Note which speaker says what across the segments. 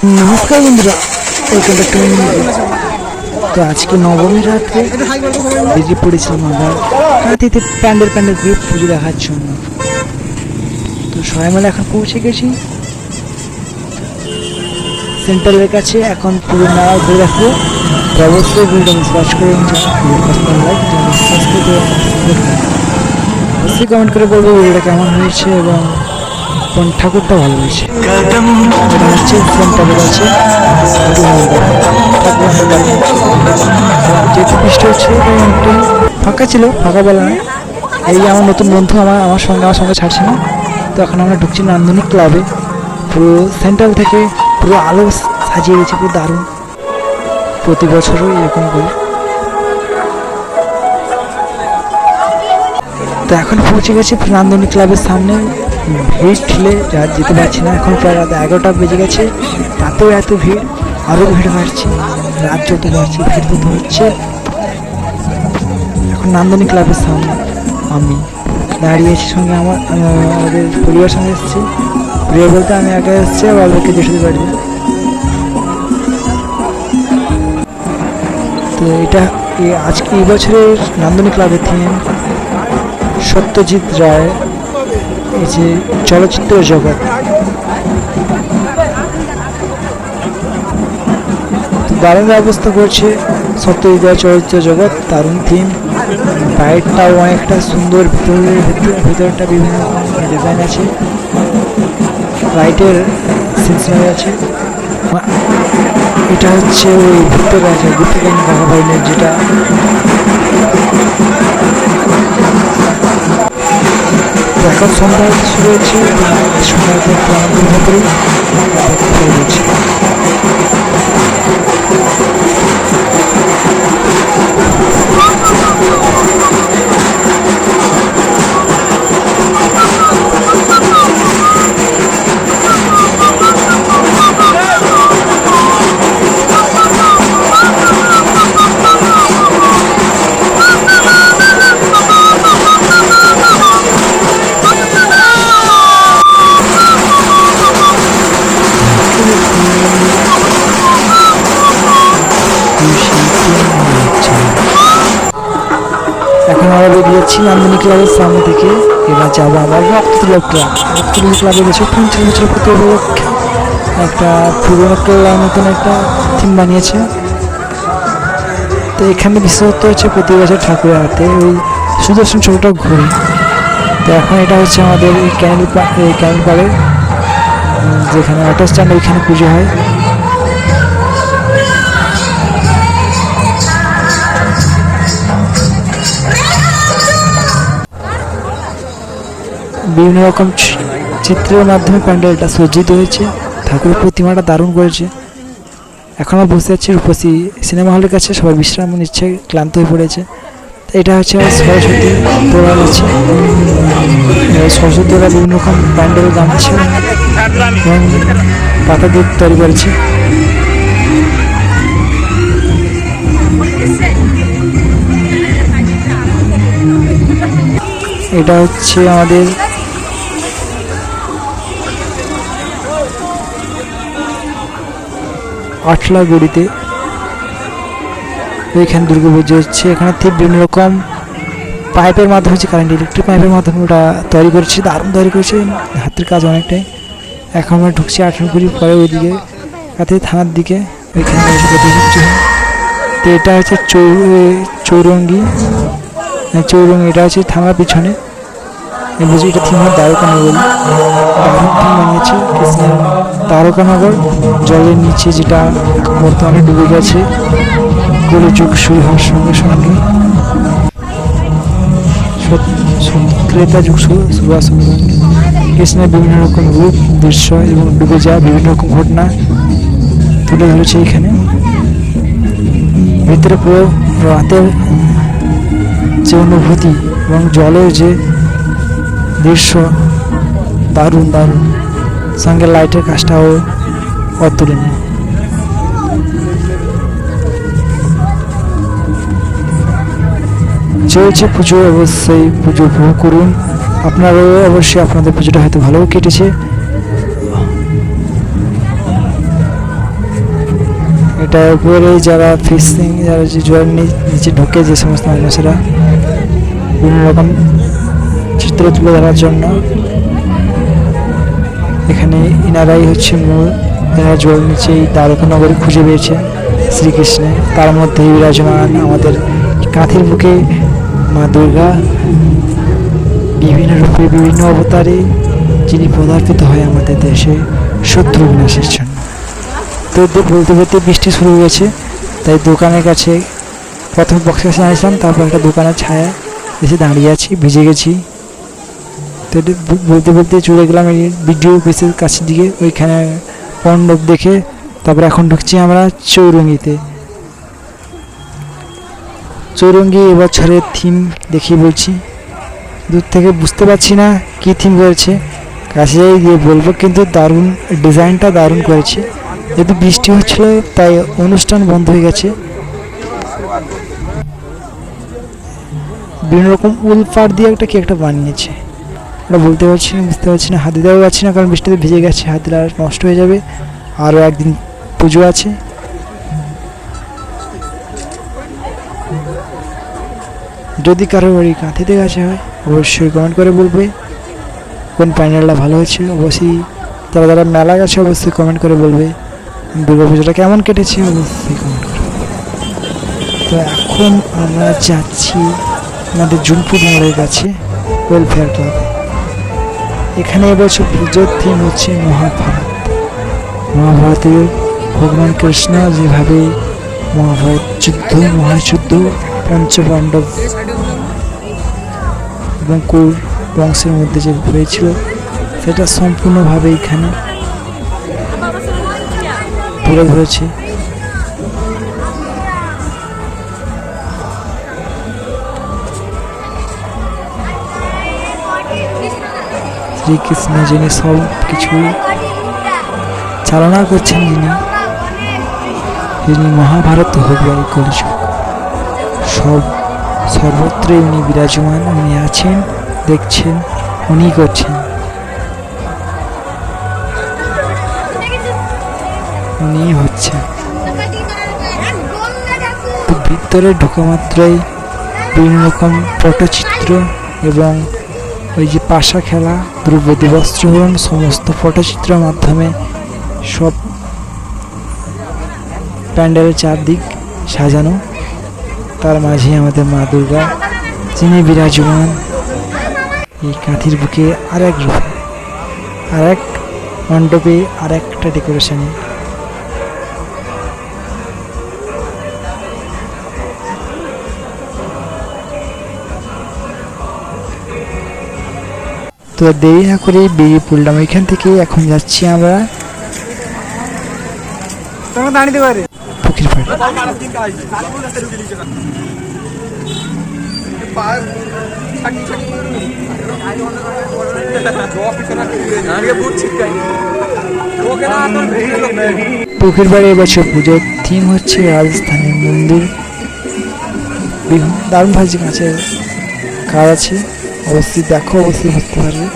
Speaker 1: নমস্কার বন্ধুরা welcome back to তো আজকে নবমী রাত্রে বেরিয়ে পড়েছিলাম আমরা রাতিতে প্যান্ডেল প্যান্ডেল ঘুরে পুজো দেখার জন্য। তো সবাই মিলে এখন পৌঁছে গেছি। সেন্টারের কাছে এখন পুরো মেলা ঘুরে দেখব। তো অবশ্যই ভিডিওটা লাইক করে অবশ্যই কমেন্ট করে বলব ভিডিওটা কেমন হয়েছে এবং কোন ঠাকুরটা ভালো আছে যেহেতু বৃষ্টি হচ্ছে ফাঁকা ছিল, ফাঁকা বলা নয় এই আমার নতুন বন্ধু আমার আমার সঙ্গে আমার সঙ্গে ছাড়ছে না। তো এখন আমরা ঢুকছি নান্দনিক ক্লাবে। পুরো সেন্ট্রাল থেকে পুরো আলো সাজিয়ে দিয়েছে, পুরো দারুণ। প্রতি বছরই এরকম করে। তো এখন পৌঁছে গেছি নান্দনী ক্লাবের সামনে। ভিড় ঠেলে যা যেতে পারছি না, এখন প্রায় রাত এগারোটা বেজে গেছে, তাতেও এত ভিড় আরও ভিড় বাড়ছে, রাত যত বাড়ছে, ভিড় তত হচ্ছে। এখন নান্দনী ক্লাবের সামনে আমি দাঁড়িয়েছি সঙ্গে আমার আমাদের পরিবার সঙ্গে এসেছি। পরিবার বলতে আমি একা এসেছি, আর বাবাকে যেতে পারি তো এটা আজকে এই বছরের নান্দনী ক্লাবের থিম সত্যজিৎ রায়। এই যে চলচ্চিত্র জগৎ। দারুণ ব্যবস্থা করছে সত্যজিৎ চলচ্চিত্র জগৎ, দারুণ থিম বাইরটাও অনেকটা সুন্দর, ভিতরে ভিতর- ভিতরটা বিভিন্ন ডিজাইন আছে। লাইটের সিলসিলার আছে। এটা হচ্ছে ওই ভিতরে আছে গুপ্তকালীন কাকা যেটা তো এখন সন্ধ্যা হতে শুরু হয়েছে সন্ধ্যাতে একটু আনন্দ ভেতরে এখন আমরা বেরিয়ে বেরিয়েছি নান্দনী ক্লাবের সামনে থেকে। এবার যাব আবার রক্ততুলক ক্লাব। রক্ততুলক ক্লাবে গেছে পঞ্চাশ বছর প্রতি উপলক্ষে। একটা পুরোনো ক্লাব মতন একটা থিম বানিয়েছে। তো এখানে বিশেষত্ব হচ্ছে প্রতি বছর ঠাকুরের হাতে ওই সুদর্শন ছবিটা ঘুরে তো এখন এটা হচ্ছে আমাদের ক্যানেল ক্যানেল পাড়ে যেখানে অটো স্ট্যান্ড ওইখানে পুজো হয়। বিভিন্ন রকম চিত্রের মাধ্যমে প্যান্ডেলটা সজ্জিত হয়েছে, ঠাকুরের প্রতিমাটা দারুণ করেছে। এখন আমরা বসে আছি রূপসী সিনেমা হলের কাছে, সবাই বিশ্রাম নিচ্ছে, ক্লান্ত হয়ে পড়েছে। এটা হচ্ছে সরস্বতী তোলা আছে। সরস্বতী তোলা বিভিন্ন রকম প্যান্ডেল গামছে এবং পাতা দিয়ে তৈরি করেছে। এটা হচ্ছে আমাদের আটলাগুড়িতে। ওইখানে দুর্গা পুজো হচ্ছে। এখানে ঠিক বিভিন্ন রকম পাইপের মাধ্যমে হচ্ছে কারেন্ট ইলেকট্রিক পাইপের মাধ্যমে ওটা তৈরি করেছে। দারুণ তৈরি করেছে। হাতের কাজ অনেকটাই। এখন আমরা ঢুকছি আঠারোগুড়ি পরে ওইদিকে কাতে থানার দিকে। ওইখানে। তো এটা হচ্ছে চৌ চৌরঙ্গি। হ্যাঁ, চৌরঙ্গি এটা হচ্ছে থানার পিছনে। এটা থিম হয় দ্বারকানগর। থিম বানিয়েছে কৃষ্ণের দ্বারকানগর। জলের নিচে যেটা বর্তমানে ডুবে গেছে কলিযুগ শুরু হওয়ার সঙ্গে সঙ্গে। ক্রেতা যুগ সঙ্গে কৃষ্ণের বিভিন্ন রকম রূপ, দৃশ্য এবং ডুবে যাওয়া বিভিন্ন রকম ঘটনা তুলে ধরেছে এখানে। ভিতরে পুরো রাতের যে অনুভূতি এবং জলের যে দৃশ্য, দারুণ দারুণ। সঙ্গে লাইটের কাজটাও অতুলনীয়। চলছে পুজো, অবশ্যই পুজো উপভোগ করুন। আপনারাও অবশ্যই আপনাদের পুজোটা হয়তো ভালো কেটেছে। এটা উপরে যারা ফিশিং, যারা নি- নিচে ঢুকে যে সমস্ত মানুষেরা, বিভিন্ন রকম চিত্র তুলে ধরার জন্য। এখানে ইনারাই হচ্ছে মূল। এনারা জল নিচে এই দ্বারকা নগরী খুঁজে পেয়েছে শ্রীকৃষ্ণে। তার মধ্যে বিরাজমান আমাদের কাঁথের বুকে মা দুর্গা। বিভিন্ন রূপে বিভিন্ন অবতারে যিনি পদার্পিত হয় আমাদের দেশে শত্রু বিনাশের জন্য। তো বলতে বলতে বৃষ্টি শুরু হয়ে গেছে, তাই দোকানের কাছে প্রথম বক্সের কাছে আসলাম, তারপর একটা দোকানের ছায়া এসে দাঁড়িয়ে আছি, ভিজে গেছি। তো বলতে বলতে চলে গেলাম এই ভিডিও অফিসের কাছের দিকে, ওইখানে মণ্ডপ দেখে তারপরে এখন ঢুকছি আমরা চৌরঙ্গিতে। চৌরঙ্গি এবছরের থিম দেখি বলছি। দূর থেকে বুঝতে পারছি না কী থিম করেছে। কাছে যাই গিয়ে বলব, কিন্তু দারুণ ডিজাইনটা দারুণ করেছে। যেহেতু বৃষ্টি হচ্ছিল, তাই অনুষ্ঠান বন্ধ হয়ে গেছে। বিভিন্ন রকম উলপাট দিয়ে একটা কি একটা বানিয়েছে। ওটা বলতে পারছি না, বুঝতে পারছি না হাতে দেওয়া পারছি না, কারণ বৃষ্টিতে ভিজে গেছে হাত আর নষ্ট হয়ে যাবে। আরও একদিন পুজো আছে। যদি কারও বাড়ি কাঁথিতে গাছে হয়, অবশ্যই কমেন্ট করে বলবে। কোন প্যান্ডেলটা ভালো হয়েছে অবশ্যই যারা যারা মেলা গেছে, অবশ্যই কমেন্ট করে বলবে। দুর্গা পুজোটা কেমন কেটেছে, অবশ্যই কমেন্ট করে তো এখন আমরা যাচ্ছি আমাদের জুনপুর মোড়ের কাছে ওয়েলফেয়ার ক্লাবে এখানে এবছর পুজোর থিম হচ্ছে মহাভারত। মহাভারতের ভগবান কৃষ্ণ যেভাবে মহাভারত যুদ্ধ, মহাযুদ্ধ, পঞ্চপাণ্ডব এবং কৌর বংশের মধ্যে যে হয়েছিল, সেটা সম্পূর্ণভাবে এখানে তুলে ধরেছে। শ্রীকৃষ্ণ যিনি সব কিছু চালনা করছেন যিনি যিনি মহাভারত হোক কলিযুগ সব, সর্বত্র উনি বিরাজমান, উনি আছেন, দেখছেন, উনি করছেন। উনি হচ্ছেন। ভিতরে ঢোকা মাত্রই বিভিন্ন রকম পটচিত্র এবং ওই যে পাশা খেলা, দ্রৌপদী বস্ত্রহরণ সমস্ত পটচিত্রের মাধ্যমে সব প্যান্ডেলের চারদিক সাজানো। তার মাঝে আমাদের মা দুর্গা, যিনি বিরাজমান এই কাঁথির বুকে আর এক রূপে আর এক মণ্ডপে আর একটা ডেকোরেশনে তো দেরি না করে বেরিয়ে পড়লাম। এখান থেকে এখন যাচ্ছি আমরা পুকুর পাড়ে। বাড়ি এবছর পুজোর থিম হচ্ছে রাজস্থানের মন্দির। দারুণ ভাজি কাছের কাজ আছে। অবশ্যই দেখো অবশ্যই বুঝতে পারবে।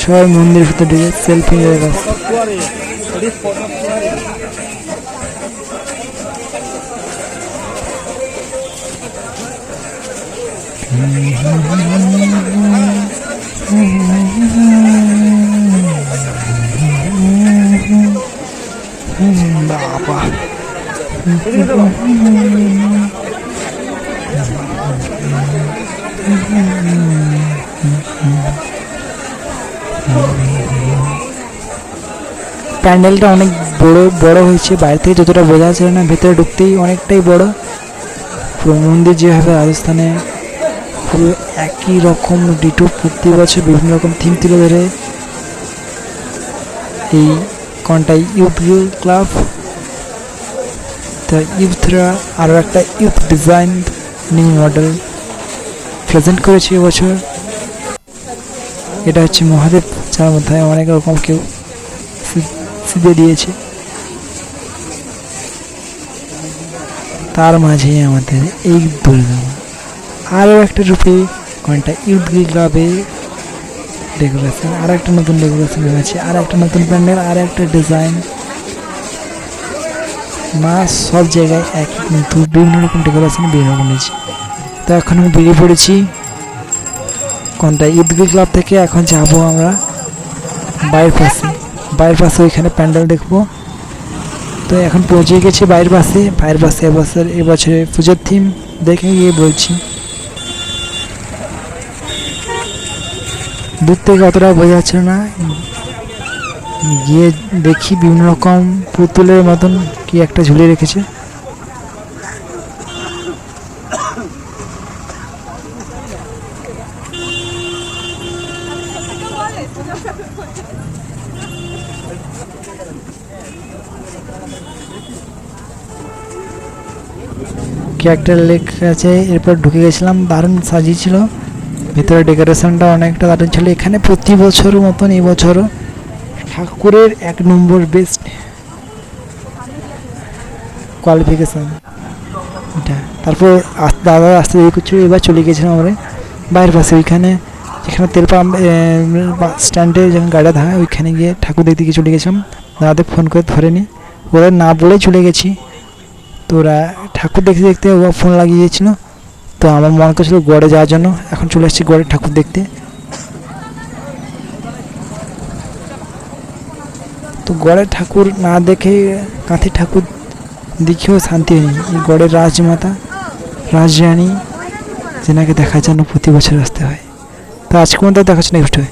Speaker 1: সবাই মন্দির ভিতরে ঢুকে সেলফি নিয়ে ব্যস্ত বাবা প্যান্ডেলটা অনেক বড় বড় হয়েছে। বাইরে থেকে যতটা বোঝা যাচ্ছে না, ভেতরে ঢুকতেই অনেকটাই বড়। পুরো মন্দির যেভাবে রাজস্থানে পুরো একই রকম ডিটো প্রতি বছর বিভিন্ন রকম থিম তুলে ধরে। এই কোনটাই? Youth club? তা ইউথরা আরও একটা youth design new model present করেছে এবছর। এটা হচ্ছে মহাদেব, যার মধ্যে অনেক রকম কেউ সিদে দিয়েছে। তার মাঝে আমাদের এই দুর্গা। আরও একটা রূপে কোনটা ইউথ ক্লাবে ডেকোরেশন আর একটা নতুন ডেকোরেশন এনেছে আর একটা নতুন প্যান্ডেল আর একটা ডিজাইন মা সব জায়গায় এক কিন্তু বিভিন্ন রকম ডেকোরেশন, বিভিন্ন রকম নিয়েছে। তো এখন আমি বেরিয়ে পড়েছি কোনটা? ঈদগি ক্লাব থেকে এখন যাব আমরা বাইরের পাশে বাইরের পাশে ওইখানে প্যান্ডেল দেখব। তো এখন পৌঁছে গেছি বাইরের পাশে বাইরের পাশে এবছর এবছরে পুজোর থিম দেখে গিয়ে বলছি। দূর থেকে অতটা বোঝা যাচ্ছিল না। গিয়ে দেখি বিভিন্ন রকম পুতুলের মতন কি একটা ঝুলিয়ে রেখেছে? কি একটা লেখা আছে, এরপর ঢুকে গেছিলাম, দারুণ সাজিয়েছিল। ভিতরে ডেকোরেশনটা অনেকটা দারুণ ছিল। এখানে প্রতি বছর মতন এবছরও ঠাকুরের এক নম্বর বেস্ট। কোয়ালিফিকেশান এটা। তারপর দাদা আস্তে দেরি করছিল, এবার চলে গেছিলাম আমরা। বাইরের পাশে, ওইখানে যেখানে তেল পাম্প বাস স্ট্যান্ডে যখন গাড়িটা থাকে, ওইখানে গিয়ে ঠাকুর দেখতে গিয়ে চলে গেছিলাম। দাদাদের ফোন করে ধরেনি ওরা না বলেই চলে গেছি। তো ওরা ঠাকুর দেখতে দেখতে ও ফোন লাগিয়ে লাগিয়েছিল তো আমার মন করছিল গড়ে যাওয়ার জন্য এখন চলে এসেছি গড়ে ঠাকুর দেখতে। তো গড়ের ঠাকুর না দেখে কাঁথি ঠাকুর দেখেও শান্তি হয়নি। এই গড়ের রাজমাতা, রাজরানী, যেনাকে দেখার জন্য প্রতি বছর আসতে হয়। তো আজকে মধ্যে দেখাচ্ছে নেক্সট হয়